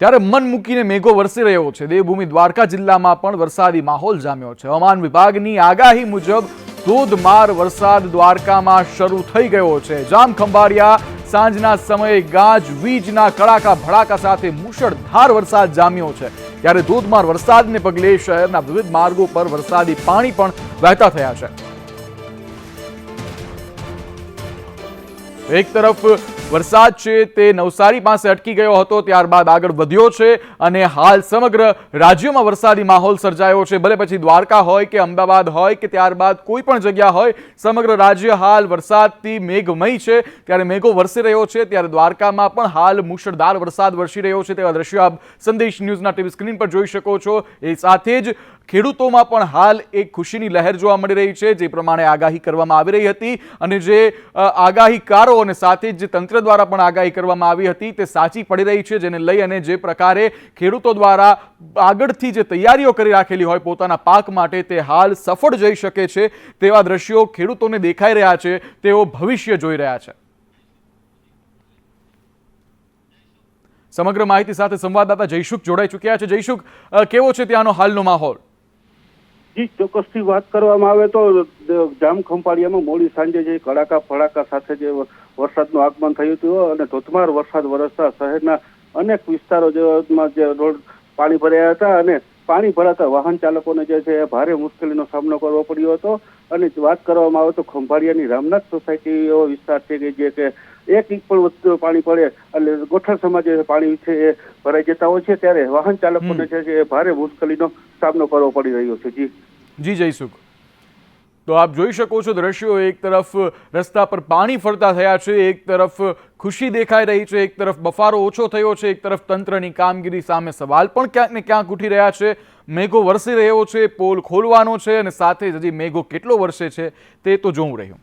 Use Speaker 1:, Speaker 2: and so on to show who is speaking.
Speaker 1: ત્યારે મન મૂકીને મેઘો વરસી રહ્યો છે. દેવભૂમિ દ્વારકા જિલ્લામાં પણ વરસાદી માહોલ જામ્યો છે. હવામાન વિભાગની આગાહી મુજબ ધોધમાર વરસાદ દ્વારકામાં શરૂ થઈ ગયો છે. જામ ખંભાળિયા, સાંજના સમયે ગાજ, વીજના કડાકા, ભડાકા સાથે મુશળધાર વરસાદ જામ્યો છે. ત્યારે ધોધમાર વરસાદને પગલે શહેરના વિવિધ માર્ગો પર વરસાદી પાણી પણ વહેતા થયા છે. એક તરફ વરસાદ છે તે નવસારી પાસે અટકી ગયો હતો, ત્યારબાદ આગળ વધ્યો છે અને હાલ સમગ્ર રાજ્યમાં વરસાદી માહોલ સર્જાયો છે. ભલે પછી દ્વારકા હોય કે અમદાવાદ હોય કે ત્યારબાદ કોઈ પણ જગ્યા હોય, સમગ્ર રાજ્ય હાલ વરસાદથી મેઘમય છે. ત્યારે મેઘો વરસી રહ્યો છે, ત્યારે દ્વારકામાં પણ હાલ મુશળધાર વરસાદ વરસી રહ્યો છે. તેવા દ્રશ્યો આપ સંદેશ ન્યૂઝના ટીવી સ્ક્રીન પર જોઈ શકો છો. એ સાથે જ ખેડૂતોમાં પણ હાલ એક ખુશીની લહેર જોવા મળી રહી છે, જે પ્રમાણે આગાહી કરવામાં આવી રહી હતી. અને જે આગાહીકારો અને સાથે જ જે દ્વારા પણ આગાહી કરવામાં આવી હતી. તે સાચી પડી રહી છે, જેને લઈ અને જે પ્રકારે ખેડૂતો દ્વારા આગળથી જે તૈયારીઓ કરી રાખેલી હોય પોતાના પાક માટે તે હાલ સફળ જઈ શકે છે. તેવા દ્રશ્યો ખેડૂતોને દેખાઈ રહ્યા છે, તેઓ ભવિષ્ય જોઈ રહ્યા છે. સમગ્ર માહિતી સાથે સંવાદદાતા જયશુખ જોડાઈ ચૂક્યા છે. જયશુખ કેવો છે ત્યાંનો હાલનો માહોલ?
Speaker 2: જી ચોક્કસથી વાત કરવામાં આવે તો દ- જામ ખંભાળિયામાં મોડી સાંજે જે કડાકા ફડાકા સાથે જે વરસાદનું આગમન થયું હતું અને ધોધમાર વરસાદ વરસતા શહેરના અનેક વિસ્તારો જેમાં જે રોડ પાણી ભરાયા હતા અને પાણી ભરાતા વાહન ચાલકોને જે છે ભારે મુશ્કેલીનો સામનો કરવો પડ્યો હતો. અને વાત કરવામાં આવે તો ખંભાળિયાની રામનાથ સોસાયટી એવો વિસ્તાર છે કે જે કે એક ઇંચ પણ પાણી પડે એટલે ગોઠણ સમાજે પાણી છે એ ભરાઈ જતા હોય છે. ત્યારે વાહન ચાલકોને જે છે એ ભારે મુશ્કેલીનો સામનો કરવો પડી રહ્યો છે. જી.
Speaker 1: જી જયસુખ તો આપ જોઈ શકો છો દ્રશ્યો, એક તરફ રસ્તા પર પાણી ફરતા થયા છે, એક તરફ ખુશી દેખાઈ રહી છે, એક તરફ બફારો ઓછો થયો છે, એક તરફ તંત્રની કામગીરી સામે સવાલ પણ ક્યાંક ને ક્યાંક ઉઠી રહ્યા છે. મેઘો વરસી રહ્યો છે, પોલ ખોલવાનો છે અને સાથે જ હજી મેઘો કેટલો વરસે છે તે તો જોવું રહ્યું.